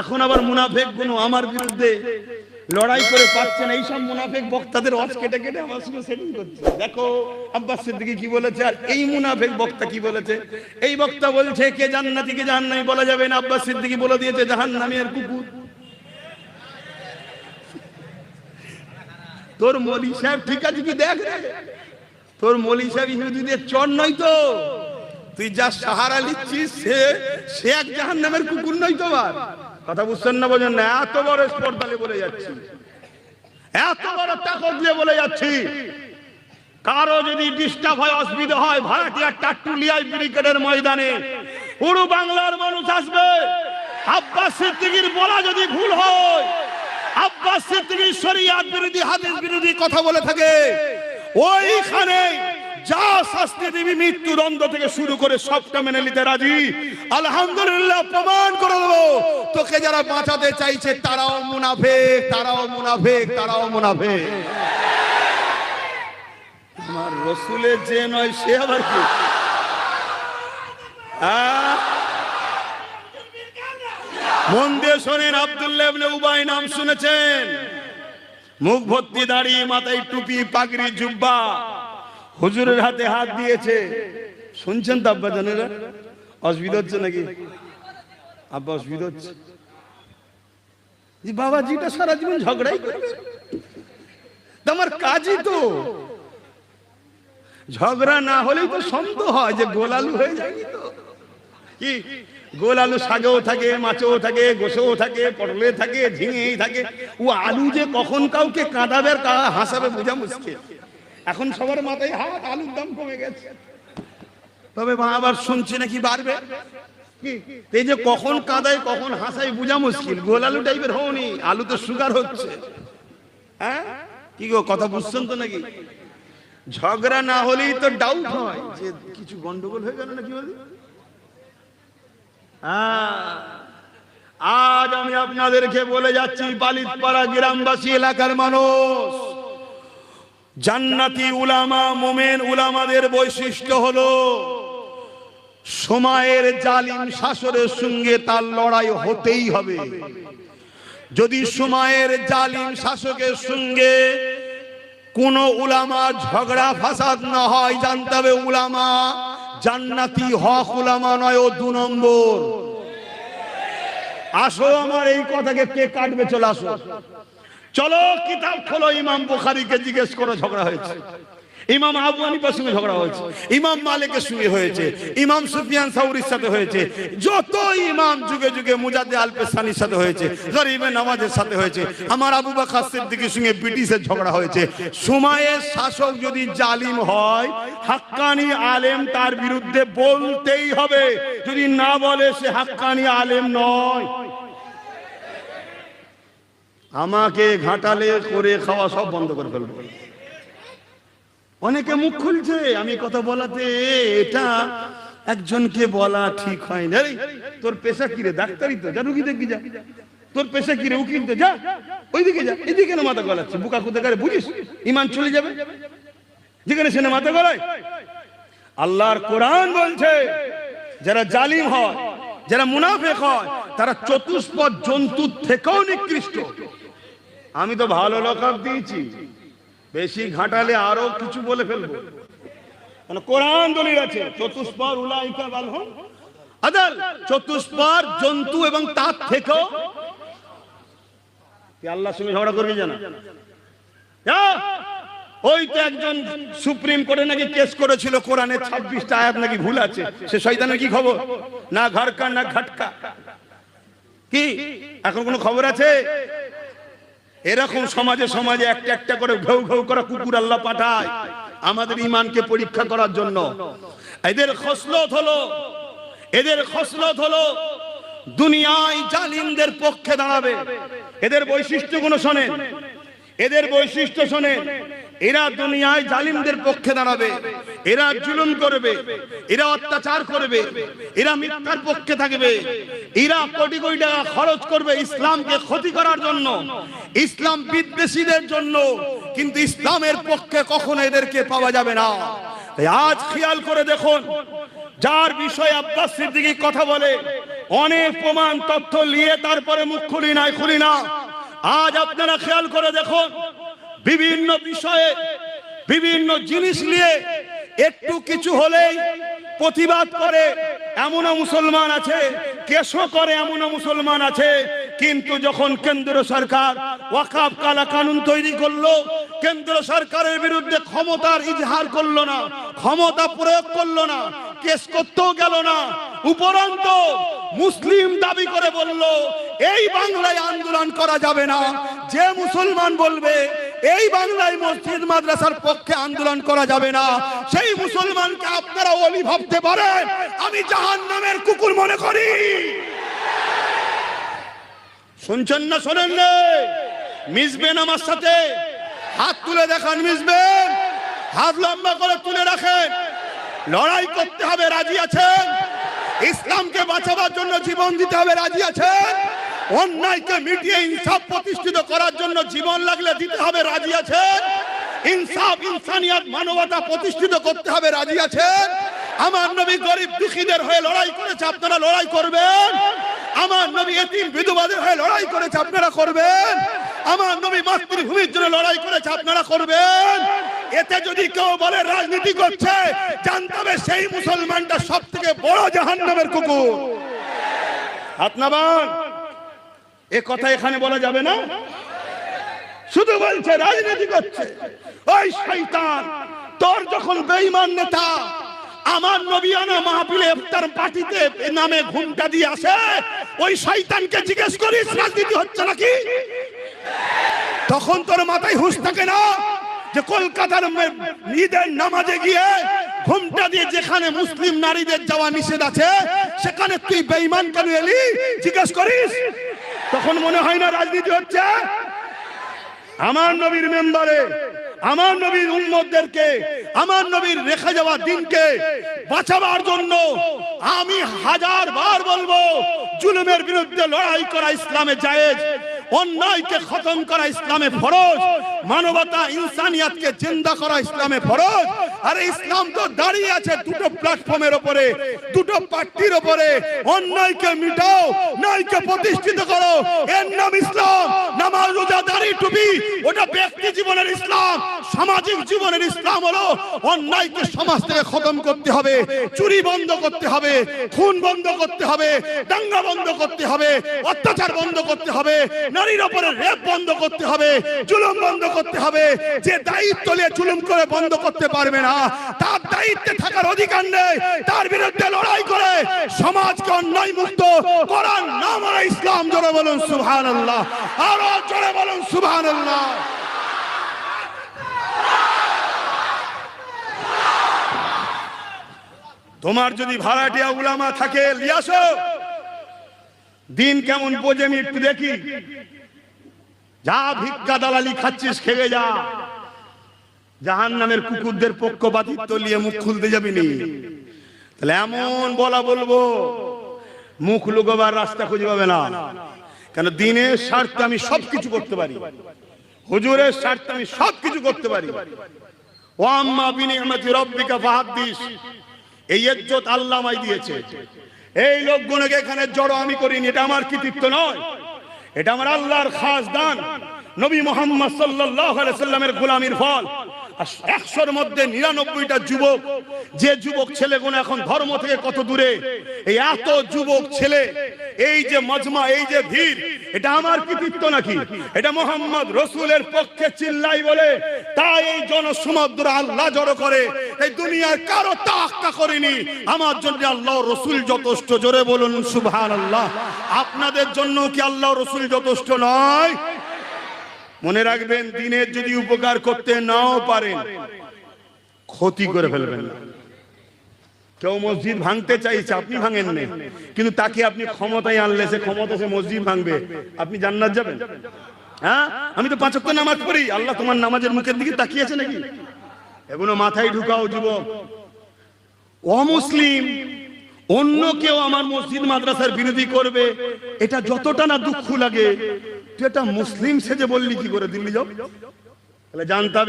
এখন আবার মুনাফেকগুলো আমার বিরুদ্ধে লড়াই করে পাচ্ছে না। এইসব মুনাফেক বক্তাদের অজ কেটে কেটে আমার সঙ্গে সেটিং করছে। দেখো, আব্বাস সিদ্দিকি কি বলেছে আর এই মুনাফেক বক্তা কি বলেছে? এই বক্তা বলছে, কে জান্নাতি, কে জাহান্নামী বলা যাবে না? আব্বাস সিদ্দিকি বলে দিয়েছে জাহান্নামী আর কুকুর। তোর মলি সাহেব ঠিক আছে কি দেখ। তোর মলি সাহেব ইহুদিদের চর নয় তো। তুই যা সাহারা লিখছিস সে সে এক জাহান নামের কুকুর নয় তো আবার। কথা বুঝছেন না বোঝেন না? এত বড় স্পর্ধালে বলে যাচ্ছি। এত বড় তাকত দিয়ে বলে যাচ্ছি। কারও যদি ডিস্টার্ব হয়, অসুবিধা হয় ভাড়াটিয়া টাট্টুলিয়ায় ব্রিগেডের ময়দানে, পুরো বাংলার মানুষ আসবে। আব্বাস সিদ্দিকির বলা যদি ভুল হয়, আব্বাস সিদ্দিকির শরিয়াত বিরোধী, হাদিস বিরোধী কথা বলে থাকে। ওইখানে যা শাস্তি দিবি মৃত্যুদণ্ড থেকে শুরু করে সবটা মেনে নিতে রাজি। আলহামদুলিল্লাহ, প্রমাণ করে দেবো। তোকে যারা বাঁচাতে চাইছে, তারাও মুনাফেক তারাও মুনাফেক তারাও মুনাফেক। আমার যে নয়, সে আবার কি? মন শোনেন, আব্দুল্লাহ উবাই নাম শুনেছেন? মুখ ভর্তি দাড়ি, মাথায় টুপি, পাগড়ি, জুব্বা। হুজুরের হাতে হাত দিয়েছে। শুনছেন তো আব্বা জানেরা? অসুবিধা হচ্ছে নাকি? আব্বা, অসুবিধা হচ্ছে। বাবাজিটা সারা জীবন ঝগড়াই করবে। তো আমার কাজই তো। ঝগড়া না হলেই তো সন্দেহ হয় যে গোলালু হয়ে যায়নি তো। কি? গোল আলু শাকেও থাকে, মাছেও থাকে, গোসেও থাকে পটলে থাকে, ঝিঙেই থাকে। ও আলু যে কখন কাউকে কাঁদাবে আর হাসাবে বোঝা মুশকিল। এখন সবার মাথায় হাত আলুর দাম কমে গেছে। তবে মা আবার শুনছি নাকি বাড়বে? এই যে কখন কাঁদায় কখন হাসায় বোঝা মুশকিল। গোল আলু টাইপের হওনি আলু তো সুগার হচ্ছে। হ্যাঁ? কি গো কথা বুঝছেন তো নাকি? ঝগড়া না হলেই তো ডাউট হয়। যে কিছু গন্ডগোল হয়ে গেল নাকি বলি হ্যাঁ। আজ আমি আপনাদেরকে বলে যাচ্ছি বালিতপাড়া গ্রামবাসী এলাকার মানুষ। জান্নাতি উলামা, মোমেন উলামাদের বৈশিষ্ট্য হলো, সময়ের জালিম শাসনের সঙ্গে তার লড়াই হতেই হবে। যদি সময়ের জালিম শাসকের সঙ্গে কোন উলামা ঝগড়া ফাসাদ না হয়, জানতে হবে উলামা জান্নাতি হক উলামা নয় ও দু নম্বর। আসো আমার এই কথাকে কে কাটবে, চলে আসো। চলো, কিতাব খোলো, ইমাম বুখারীকে জিজ্ঞেস করো, ঝগড়া হয়েছে। ইমাম আবু হানিফার সঙ্গে ঝগড়া হয়েছে। ইমাম মালিকের সঙ্গে হয়েছে। ইমাম সুফিয়ান সাউরির সাথে হয়েছে। যত ইমাম যুগে যুগে মুজাদ্দে আলপেসানির সাথে হয়েছে গরিবে নামাজের সাথে হয়েছে, আমার আবু বকর সিদ্দিকীর সঙ্গে ব্রিটিশের ঝগড়া হয়েছে। সময়ের শাসক যদি জালিম হয়, হাক্কানি আলেম তার বিরুদ্ধে বলতেই হবে। যদি না বলে, সে হাক্কানি আলেম নয়। আমাকে ঘাটালে করে খাওয়া সব বন্ধ করে ফেলব। অনেকে মুখ খুলছে, আমি কথা বলাতে, এটা একজনকে বলা ঠিক হয় না। তোর পেশা কিরে ডাক্তারি তো, যা, রুগী দেখবি যা। তোর পেশা কিরে উকিল তো, যা, ওইদিকে যা এদিকে কেন মাথা গলাচ্ছে। বুকা কোথায় করে, বুঝিস? ইমান চলে যাবে। যেখানে সেনে মাথা গলায়। আল্লাহর কোরআন বলছে, যারা জালিম হয়, যারা মুনাফেক হয়, তারা চতুষ্পদ জন্তুর থেকেও নিকৃষ্ট। আমি তো ভালো লকাপ দিয়েছি। বেশি ঘাটালে আরও কিছু বলে ফেলব। মানে কোরআন দলিল আছে, চতুষ্পর উলাইকা চতুষ্পর জন্তু এবং তার তুই আল্লাহর সঙ্গে ঝগড়া করবি জানা? ওই তো একজন সুপ্রিম কোর্টে নাকি কেস করেছিল কোরআনের ছাব্বিশটা আয়াত নাকি ভুল আছে। সে শয়তানের কি খবর? না ঘরকা না ঘটকা। কি? এখন কোনো খবর আছে? এরকম সমাজে সমাজে একটা একটা করে ঘেউ ঘেউ করে কুকুর আল্লাহ পাঠায় আমাদের ইমানকে পরীক্ষা করার জন্য। এদের খসলত হলো, এদের খসলত হলো, দুনিয়ায় জালিমদের পক্ষে দাঁড়াবে। এদের বৈশিষ্ট্যগুলো শোনেন। এদের বৈশিষ্ট্য শোনেন। এরা দুনিয়ায় জালিমদের পক্ষে দাঁড়াবে, এরা জুলুম করবে, এরা অত্যাচার করবে, এরা মিথ্যার পক্ষে থাকবে, এরা কোটি কোটি টাকা খরচ করবে ইসলামকে ক্ষতি করার জন্য, ইসলাম বিদ্বেষীদের জন্য, কিন্তু ইসলামের পক্ষে কখনো এদেরকে পাওয়া যাবে না। আজ খেয়াল করে দেখুন, যার বিষয়ে আব্বাস সিদ্দিকী কথা বলে, অনেক প্রমাণ তথ্য নিয়ে তারপরে মুখ খুলি নাই, খুলি না। আজ আপনারা খেয়াল করে দেখুন বিভিন্ন বিষয়ে, বিভিন্ন জিনিস নিয়ে একটু কিছু হলেই প্রতিবাদ করে, এমনও মুসলমান আছে কেশও করে এমনও মুসলমান আছে, কিন্তু যখন কেন্দ্র সরকার ওয়াকাব কালা কানুন তৈরি করল, কেন্দ্র সরকারের বিরুদ্ধে ক্ষমতার ইজহার করল না, ক্ষমতা প্রয়োগ করল না, কেস করতেও গেল না, উপরন্ত মুসলিম দাবি করে বলল, এই বাংলায় আন্দোলন করা যাবে না, যে মুসলমান বলবে এই বাংলায় মসজিদ মাদ্রাসার পক্ষে আন্দোলন করা যাবে না। সেই মুসলমানকে আপনারা অলি ভাবতে পারেন। আমি জাহান নামের কুকুর মনে করি। শুনছেন না, শোনেন না? মিশবেন আমার সাথে? হাত তুলে দেখান মিশবেন। হাত লম্বা করে তুলে রাখেন। লড়াই করতে হবে, রাজি আছেন? ইসলামকে বাঁচাবার জন্য জীবন দিতে হবে, রাজি আছেন? অন্যায়কে মিটিয়ে ইনসাফ প্রতিষ্ঠিত করার জন্য জীবন লাগলে দিতে হবে, রাজি আছেন? ইনসাফ, ইনসানিয়াত, মানবতা প্রতিষ্ঠিত করতে হবে, রাজি আছেন? আমার নবী গরিব দুঃখীদের হয়ে লড়াই করেছে, আপনারা লড়াই করবেন? আমার নবী এতিম বিধবাদের হয়ে লড়াই করেছে, আপনারা করবেন? আমার নবী মাতৃভূমির জন্য লড়াই করেছে, আপনারা করবেন? এতে যদি কেউ বলে রাজনীতি করছে জানতে সেই মুসলমানটা সব থেকে বড় জাহান্নামের কুকুর। নামান। এ কথা এখানে বলা যাবে না। শুধু বলছে, রাজনীতি করছে। ওই শৈতান তোর যখন বেঈমান নেতা, আমার নবী নবিয়ানা মাহফিলে ইফতার পার্টিতে নামে ঘুমটা দিয়ে আসে, ওই শয়তানকে জিজ্ঞেস করিস, রাজনীতি হচ্ছে নাকি? তখন তোর মাথায় হুঁশ থাকে না যে কলকাতার ঈদের নামাজে গিয়ে ঘুমটা দিয়ে যেখানে মুসলিম নারীদের যাওয়া নিষেধ আছে, সেখানে তুই বেঈমান কেন এলি? জিজ্ঞেস করিস তখন মনে হয় না রাজনীতি হচ্ছে? আমার নবীর মেম্বারে, আমার নবীর উম্মতদেরকে, আমার নবীর রেখে যাওয়া দিনকে বাঁচাবার জন্য আমি হাজার বার বলব, জুলুমের বিরুদ্ধে লড়াই করা ইসলামে জায়েজ, অন্যায়কে খতম করা ইসলামে ফরজ, মানবতা, ইনসানিয়াতকে জিন্দা করা ইসলামে ফরজ আরে ইসলাম তো দাঁড়িয়ে আছে দুটো প্ল্যাটফর্মের উপরে দুটো পার্টির উপরে অন্যায়কে মিটাও, ন্যায়কে প্রতিষ্ঠিত করো। এর নাম ইসলাম। নামাজ রোজা দাড়ি টুপি, ওটা ব্যক্তি জীবনের ইসলাম, সামাজিক জীবনের ইসলাম হলো অন্যায়কে সমাজ থেকে খতম করতে হবে, চুরি বন্ধ করতে হবে, খুন বন্ধ করতে হবে, দাঙ্গা বন্ধ করতে হবে, অত্যাচার বন্ধ করতে হবে, নারীর উপরে রেপ বন্ধ করতে হবে, জুলুম বন্ধ করতে হবে। যে দায়িত্ব নিয়ে জুলুম করে বন্ধ করতে পারবে না। তার দায়িত্বে থাকার অধিকার নেই, তার বিরুদ্ধে লড়াই করে সমাজকে অন্যায় মুক্ত করার নাম হলো ইসলাম, জোরে বলুন সুবহানাল্লাহ। আরও জোরে বলুন সুবহানাল্লাহ। তোমার যদি ভাড়াটিয়া উলামা থাকে দিন কেমন বোঝে আমি একটু দেখি। যা ভিক্ষা দালালি খাচ্ছিস, খেয়ে যা। জাহান নামের কুকুরদের পক্ষপাতিত্ব নিয়ে মুখ খুলতে যাবি নি। তাহলে এমন বলা বলব, মুখ লুকোবার রাস্তা খুঁজে পাবে না। কেন দিনের স্বার্থে আমি সবকিছু করতে পারি। হুজুরের স্বার্থে আমি সবকিছু করতে পারি। ও আম্মা বিনিয়ামতি রব্বিকা ফাহাদ্দিস এই ইজ্জত আল্লাহ আমায় দিয়েছে। এই লোকগুলোকে এখানে জড়ো আমি করিনি, এটা আমার কৃতিত্ব নয়। এটা আমার আল্লাহর খাস দান। নবী মোহাম্মদ সাল্লাল্লাহু আলাইহি সাল্লামের গোলামির ফল। একশোর মধ্যে নিরানব্বইটা যুবক, যে যুবক ছেলেগুলো এখন ধর্ম থেকে কত দূরে, এই এত যুবক ছেলে, এই যে মজমা, এই যে ভিড়, এটা আমার কৃতিত্ব নাকি? এটা মোহাম্মদ রসুলের পক্ষে চিল্লাই বলে, তাই এই জনসমুদ্র আল্লাহ জড়ো করে, এই দুনিয়ার কারও তাক্কা করেনি। আমার জন্য আল্লাহ রসুল যথেষ্ট, জোরে বলুন সুবহান আল্লাহ আপনাদের জন্য কি আল্লাহ রসুল যথেষ্ট নয়? মনে রাখবেন, দিনের যদি উপকার করতে নাও পারেন, ক্ষতি করে ফেলবেন না। কেউ মসজিদ ভাঙতে চাইছে, আপনি ভাঙেন না। কিন্তু তাকে আপনি ক্ষমতায় আনলে, সে ক্ষমতা সে মসজিদ ভাঙবে। আপনি জান্নাত যাবেন? হ্যাঁ? আমি তো পাঁচ ওয়াক্ত নামাজ পড়ি। আল্লাহ তোমার নামাজের মুখের দিকে তাকিয়েছে নাকি? এগুলো মাথায় ঢুকাও যুবক। অমুসলিম, অন্য কেউ আমার মসজিদ মাদ্রাসার বিরোধী করবে। এটা যতটা না দুঃখ লাগে তুই এটা মুসলিম সেজে বললি কি করে দিল্লি যাও? তাহলে জানতে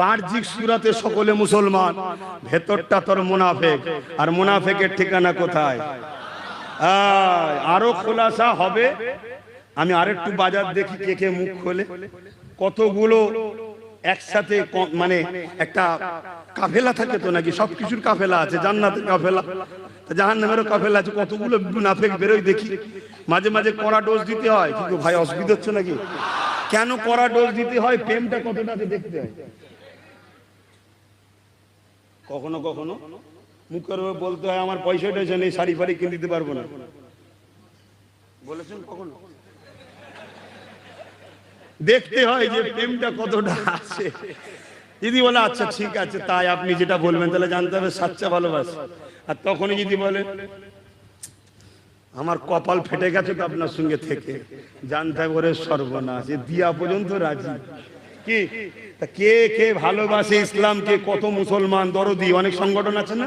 বাহ্যিক সুরাতে সকলে মুসলমান, ভেতরটা তোর মুনাফেক, আর মুনাফেকের ঠিকানা কোথায়? আরও খোলাসা হবে। আমি আরেকটু বাজার দেখি কে কে মুখ খোলে। কতগুলো একসাথে মানে একটা কাফেলা থাকে তো নাকি? সবকিছুর কাফেলা আছে, জান্নাতের কাফেলা। জাহান নামেরও কাফেলা আছে, কতগুলো মুনাফেক বেরোই দেখি। মাঝে মাঝে কড়া ডোজ দিতে হয়। কিন্তু ভাই, অসুবিধা হচ্ছে নাকি? কেন কড়া ডোজ দিতে হয়? প্রেমটা কতটা দেখতে হয়? কখনো কখনো? মুখের বলতে হয়, আমার পয়সা টয়সা নেই, শাড়ি ফাড়ি কিনে দিতে পারব না। বলেছেন কখনো? দেখতে হয় যে প্রেমটা কতটা আছে। যদি বলে আচ্ছা ঠিক আছে, তাই আপনি যেটা বলবেন, তাহলে জানতে হবে সাচ্চা ভালোবাসা। আর তখনই যদি বলে, আমার কপাল ফেটে গেছে তো আপনার সঙ্গে থেকে, জানতে হবে সর্বনাশ, এ দিয়া পর্যন্ত রাজি। কি? তা কে কে ভালোবাসে ইসলামকে? কত মুসলমান দরদি? অনেক সংগঠন আছে না?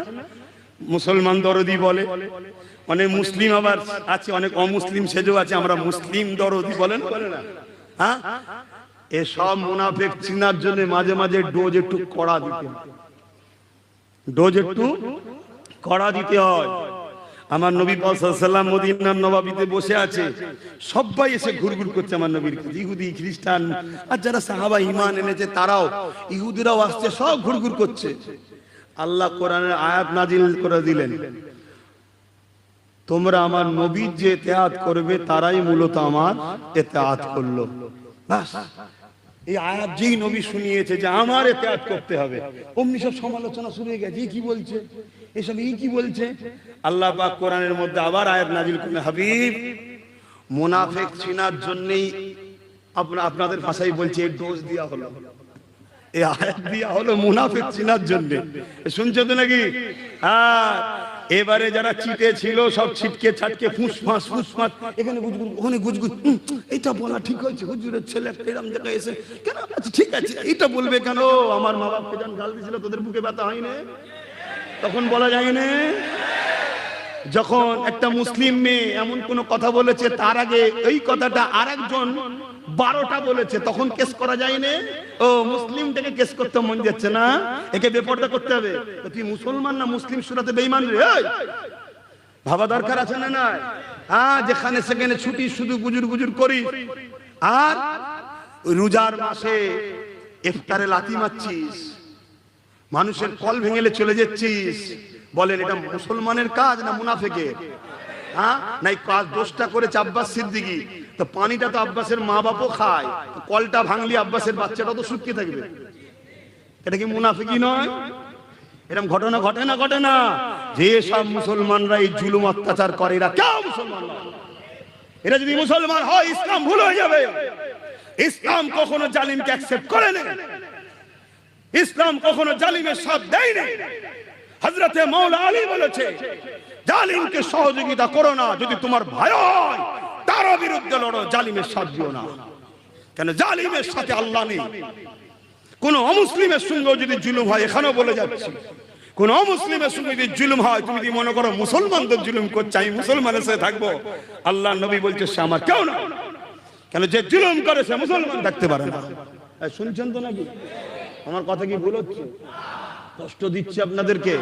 মুসলমান দরদি বলে। অনেক মুসলিম আবার আছে, অনেক অমুসলিম সেজও আছে, আমরা মুসলিম দরদি বলেন বলে না? হ্যাঁ? এসব মুনাফেক চিনার জন্য মাঝে মাঝে ডোজ একটু কড়া দিতে হয়। ডোজ একটু কড়া দিতে হয়। আমার নবী সাল্লাম মদিনার নবাবিতে বসে আছে। সবাই এসে ঘুরঘুর করছে আমার নবীর ইহুদি, খ্রিস্টান, আর যারা সাহাবা ইমান এনেছে তারাও, ইহুদিরাও আসছে, সব ঘুরঘুর করছে। আল্লাহ কোরআনের আয়াত নাজিল করে দিলেন। তোমরা আমার নবীর যে এতেহাত করবে, তারাই মূলত আমার এতেহাত করল। বাস। এই আয়াত যেই নবী শুনিয়েছে যে আমার এতেহাত করতে হবে। অমনি সব সমালোচনা শুরু হয়ে গেছে। কি বলছে? এসব এই কি বলছে? আল্লাহ পাক কোরআনের মধ্যে আবার আয়াত নাজিল করলেন, হাবিব, মুনাফেক চিনার জন্যই আপনা আপনাদের ভাষায় বলছে এই ডোজ দেওয়া হলো। এই আয়াত দেওয়া হলো মুনাফিক চিনার জন্য। শুনছো তো নাকি? হ্যাঁ এবারে যারা চিটে ছিল, সব ছিটকে ছাটকে ফুস ফাঁস ফুস ফাঁস। এখানে গুজগুজ, ওখানে গুজগুজ। এটা বলা ঠিক হয়েছে, হুজুরের ছেলে একটা এরম জায়গায় এসে, কেন? আচ্ছা ঠিক আছে, এইটা বলবে কেন? আমার মা বাপকে যখন গাল দিয়েছিল, তোদের বুকে ব্যথা হয়নি? তখন বলা যায় না যখন একটা মুসলিম মেয়ে এমন কোন কথা বলেছে, তার আগে এই কথাটা আরেকজন বারোটা বলেছে, তখন কেস করা যায় না ও, মুসলিমটাকে কেস করতে মন যাচ্ছে না। একে বেপর্দা করতে হবে। তুই মুসলমান না মুসলিম সুরাতে বেইমান রে? ভাবা দরকার আছে না না হ্যাঁ যেখানে সেখানে ছুটি শুধু গুজুর গুজুর করি। আর রোজার মাসে ইফতারে লাথি মারছিস। মানুষের কল ভেঙেলে চলে যাচ্ছিস। বলেন, এটা মুসলমানের কাজ না মুনাফেকের? হ্যাঁ? নাই, কাজ দোষটা করেছে আব্বাস সিদ্দিকি। তো পানিটা তো আব্বাসের মা বাপও খায়। কলটা ভাঙলি আব্বাসের বাচ্চাটা তো শুকিয়ে থাকবে। এটা কি মুনাফিকি নয়? এরকম ঘটনা ঘটে না ঘটে না? যে সব মুসলমানরা এই জুলুম অত্যাচার করে, এরা কেউ মুসলমান এরা যদি মুসলমান হয়, ইসলাম ভুল হয়ে যাবে। ইসলাম কখনো জালিমকে অ্যাকসেপ্ট করে না ইসলাম কখনো জালিমের সাথ দেয় না। হজরতে মৌলা আলী বলেছে, জালিমকে সহযোগিতা করো না যদি তোমার ভয় হয়। তারও বিরুদ্ধে লড়ো, জালিমের সাথ দিও না। কেন জালিমের সাথে আল্লাহ নেই। কোন অমুসলিমের সঙ্গে যদি জুলুম হয়, এখানেও বলে যাচ্ছে। কোন অমুসলিমের সঙ্গে যদি জুলুম হয়, তুমি যদি মনে করো মুসলমানদের জুলুম করছে, আমি মুসলমানের সাথে থাকব, আল্লাহ নবী বলছে, সে আমার কেউ না। কেন যে জুলুম করে, সে মুসলমান থাকতে পারে না। শুনছেন তো নাকি? আমার কথা কি ভুল হচ্ছে? কষ্ট দিচ্ছে আপনাদেরকে।